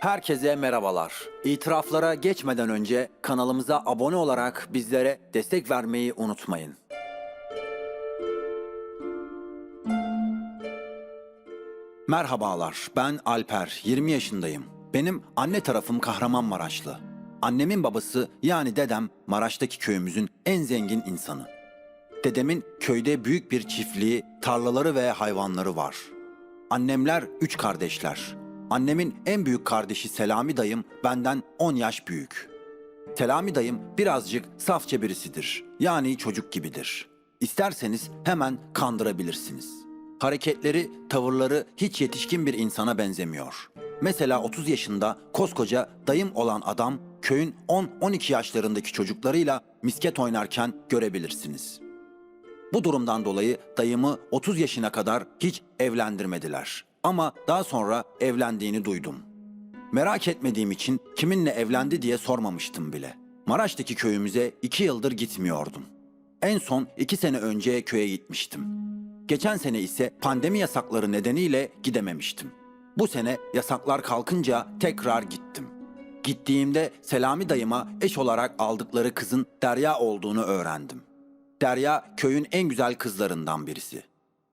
Herkese merhabalar. İtiraflara geçmeden önce kanalımıza abone olarak bizlere destek vermeyi unutmayın. Merhabalar, ben Alper, 20 yaşındayım. Benim anne tarafım Kahramanmaraşlı. Annemin babası yani dedem Maraş'taki köyümüzün en zengin insanı. Dedemin köyde büyük bir çiftliği, tarlaları ve hayvanları var. Annemler üç kardeşler. Annemin en büyük kardeşi Selami dayım benden 10 yaş büyük. Selami dayım birazcık safça birisidir. Yani çocuk gibidir. İsterseniz hemen kandırabilirsiniz. Hareketleri, tavırları hiç yetişkin bir insana benzemiyor. Mesela 30 yaşında koskoca dayım olan adam köyün 10-12 yaşlarındaki çocuklarıyla misket oynarken görebilirsiniz. Bu durumdan dolayı dayımı 30 yaşına kadar hiç evlendirmediler. Ama daha sonra evlendiğini duydum. Merak etmediğim için kiminle evlendi diye sormamıştım bile. Maraş'taki köyümüze iki yıldır gitmiyordum. En son iki sene önce köye gitmiştim. Geçen sene ise pandemi yasakları nedeniyle gidememiştim. Bu sene yasaklar kalkınca tekrar gittim. Gittiğimde Selami dayıma eş olarak aldıkları kızın Derya olduğunu öğrendim. Derya köyün en güzel kızlarından birisi.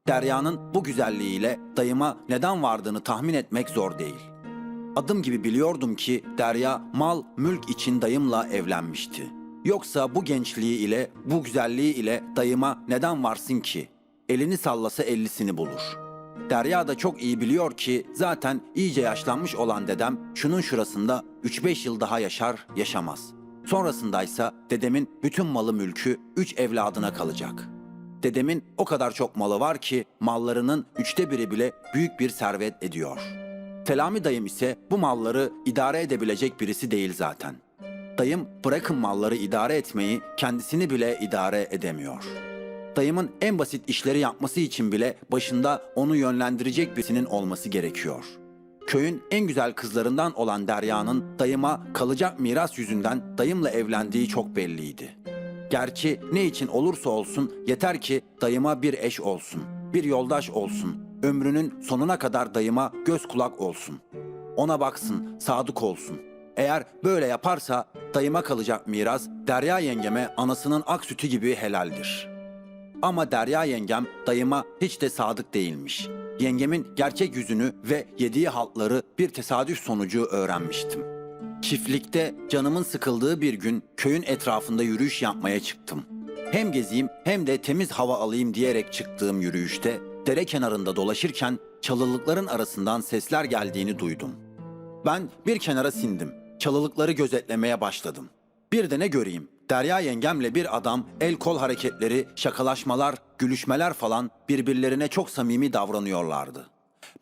Derya'nın bu güzelliğiyle dayıma neden vardığını tahmin etmek zor değil. Adım gibi biliyordum ki Derya mal, mülk için dayımla evlenmişti. Yoksa bu gençliği ile, bu güzelliği ile dayıma neden varsın ki? Elini sallasa ellisini bulur. Derya da çok iyi biliyor ki zaten iyice yaşlanmış olan dedem şunun şurasında 3-5 yıl daha yaşar, yaşamaz. Sonrasındaysa dedemin bütün malı mülkü üç evladına kalacak. Dedemin o kadar çok malı var ki mallarının üçte biri bile büyük bir servet ediyor. Selami dayım ise bu malları idare edebilecek birisi değil zaten. Dayım bırakın malları idare etmeyi kendisini bile idare edemiyor. Dayımın en basit işleri yapması için bile başında onu yönlendirecek birisinin olması gerekiyor. Köyün en güzel kızlarından olan Derya'nın dayıma kalacak miras yüzünden dayımla evlendiği çok belliydi. Gerçi ne için olursa olsun yeter ki dayıma bir eş olsun, bir yoldaş olsun, ömrünün sonuna kadar dayıma göz kulak olsun. Ona baksın, sadık olsun. Eğer böyle yaparsa dayıma kalacak miras Derya yengeme anasının ak sütü gibi helaldir. Ama Derya yengem dayıma hiç de sadık değilmiş. Yengemin gerçek yüzünü ve yediği haltları bir tesadüf sonucu öğrenmiştim. Çiftlikte canımın sıkıldığı bir gün köyün etrafında yürüyüş yapmaya çıktım. Hem gezeyim hem de temiz hava alayım diyerek çıktığım yürüyüşte dere kenarında dolaşırken çalılıkların arasından sesler geldiğini duydum. Ben bir kenara sindim. Çalılıkları gözetlemeye başladım. Bir de ne göreyim? Derya yengemle bir adam el kol hareketleri, şakalaşmalar, gülüşmeler falan birbirlerine çok samimi davranıyorlardı.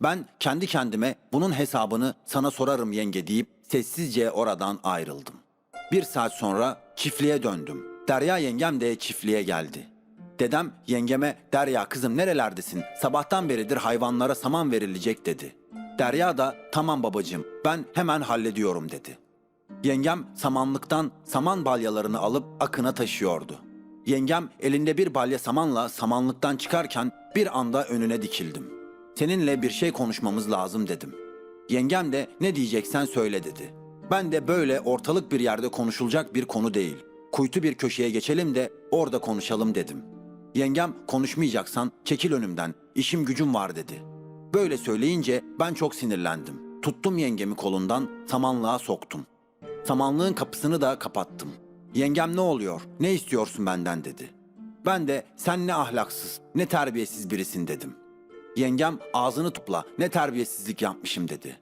Ben kendi kendime bunun hesabını sana sorarım yenge deyip sessizce oradan ayrıldım. Bir saat sonra çiftliğe döndüm. Derya yengem de çiftliğe geldi. Dedem yengeme Derya kızım nerelerdesin? Sabahtan beridir hayvanlara saman verilecek dedi. Derya da tamam babacığım ben hemen hallediyorum dedi. Yengem samanlıktan saman balyalarını alıp akına taşıyordu. Yengem elinde bir balya samanla samanlıktan çıkarken bir anda önüne dikildim. Seninle bir şey konuşmamız lazım dedim. Yengem de ne diyeceksen söyle dedi. Ben de böyle ortalık bir yerde konuşulacak bir konu değil. Kuytu bir köşeye geçelim de orada konuşalım dedim. Yengem konuşmayacaksan çekil önümden, işim gücüm var dedi. Böyle söyleyince ben çok sinirlendim. Tuttum yengemi kolundan, samanlığa soktum. Samanlığın kapısını da kapattım. Yengem ne oluyor, ne istiyorsun benden dedi. Ben de sen ne ahlaksız, ne terbiyesiz birisin dedim. Yengem ağzını topla, ne terbiyesizlik yapmışım dedi.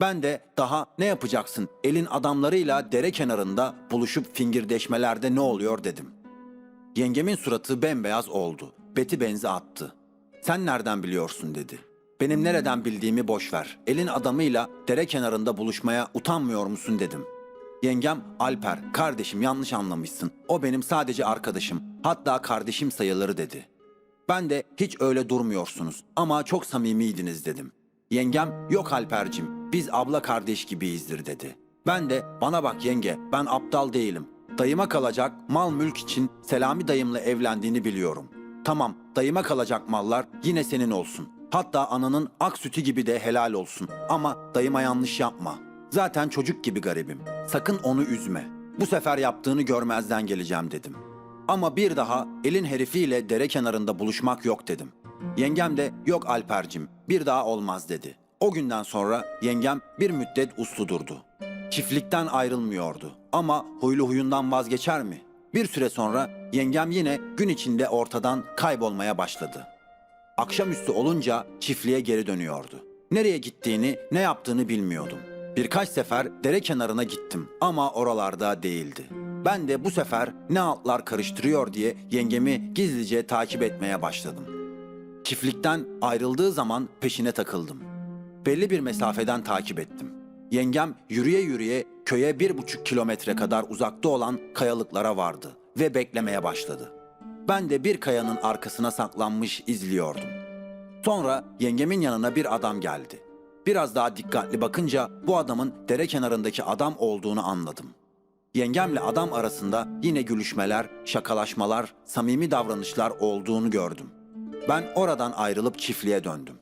Ben de daha ne yapacaksın, elin adamlarıyla dere kenarında buluşup fingirdeşmelerde ne oluyor dedim. Yengemin suratı bembeyaz oldu. Beti benzi attı. Sen nereden biliyorsun dedi. Benim nereden bildiğimi boş ver. Elin adamıyla dere kenarında buluşmaya utanmıyor musun dedim. Yengem Alper, kardeşim yanlış anlamışsın. O benim sadece arkadaşım. Hatta kardeşim sayılır dedi. Ben de hiç öyle durmuyorsunuz ama çok samimiydiniz dedim. Yengem yok Alpercim biz abla kardeş gibiyizdir dedi. Ben de bana bak yenge ben aptal değilim. Dayıma kalacak mal mülk için Selami dayımla evlendiğini biliyorum. Tamam dayıma kalacak mallar yine senin olsun. Hatta ananın ak sütü gibi de helal olsun. Ama dayıma yanlış yapma. Zaten çocuk gibi garibim. Sakın onu üzme. Bu sefer yaptığını görmezden geleceğim dedim. Ama bir daha elin herifiyle dere kenarında buluşmak yok dedim. Yengem de yok Alpercim bir daha olmaz dedi. O günden sonra yengem bir müddet uslu durdu. Çiftlikten ayrılmıyordu ama huylu huyundan vazgeçer mi? Bir süre sonra yengem yine gün içinde ortadan kaybolmaya başladı. Akşamüstü olunca çiftliğe geri dönüyordu. Nereye gittiğini, ne yaptığını bilmiyordum. Birkaç sefer dere kenarına gittim ama oralarda değildi. Ben de bu sefer ne altlar karıştırıyor diye yengemi gizlice takip etmeye başladım. Çiftlikten ayrıldığı zaman peşine takıldım. Belli bir mesafeden takip ettim. Yengem yürüye yürüye köye bir buçuk kilometre kadar uzakta olan kayalıklara vardı ve beklemeye başladı. Ben de bir kayanın arkasına saklanmış izliyordum. Sonra yengemin yanına bir adam geldi. Biraz daha dikkatli bakınca bu adamın dere kenarındaki adam olduğunu anladım. Yengemle adam arasında yine gülüşmeler, şakalaşmalar, samimi davranışlar olduğunu gördüm. Ben oradan ayrılıp çiftliğe döndüm.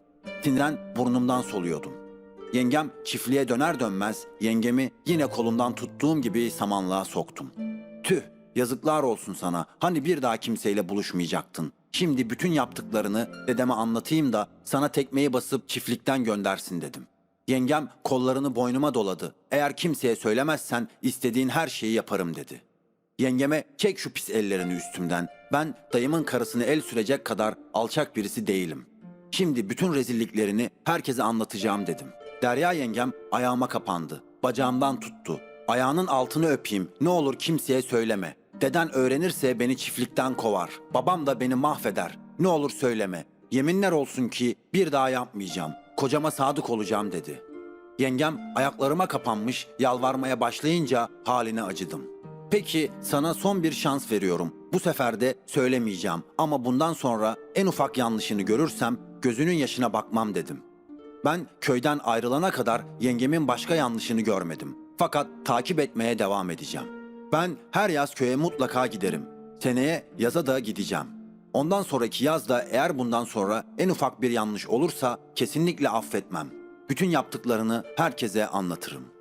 Tinren burnumdan soluyordum. Yengem çiftliğe döner dönmez yengemi yine kolundan tuttuğum gibi samanlığa soktum. Tüh yazıklar olsun sana hani bir daha kimseyle buluşmayacaktın. Şimdi bütün yaptıklarını dedeme anlatayım da sana tekmeyi basıp çiftlikten göndersin dedim. Yengem kollarını boynuma doladı. Eğer kimseye söylemezsen istediğin her şeyi yaparım dedi. Yengeme çek şu pis ellerini üstümden. Ben dayımın karısını el sürecek kadar alçak birisi değilim. Şimdi bütün rezilliklerini herkese anlatacağım dedim. Derya yengem ayağıma kapandı. Bacağımdan tuttu. Ayağının altını öpeyim. Ne olur kimseye söyleme. Deden öğrenirse beni çiftlikten kovar. Babam da beni mahveder. Ne olur söyleme. Yeminler olsun ki bir daha yapmayacağım. Kocama sadık olacağım dedi. Yengem ayaklarıma kapanmış yalvarmaya başlayınca haline acıdım. Peki sana son bir şans veriyorum. Bu sefer de söylemeyeceğim ama bundan sonra en ufak yanlışını görürsem gözünün yaşına bakmam dedim. Ben köyden ayrılana kadar yengemin başka yanlışını görmedim. Fakat takip etmeye devam edeceğim. Ben her yaz köye mutlaka giderim. Seneye yaza da gideceğim. Ondan sonraki yazda eğer bundan sonra en ufak bir yanlış olursa kesinlikle affetmem. Bütün yaptıklarını herkese anlatırım.''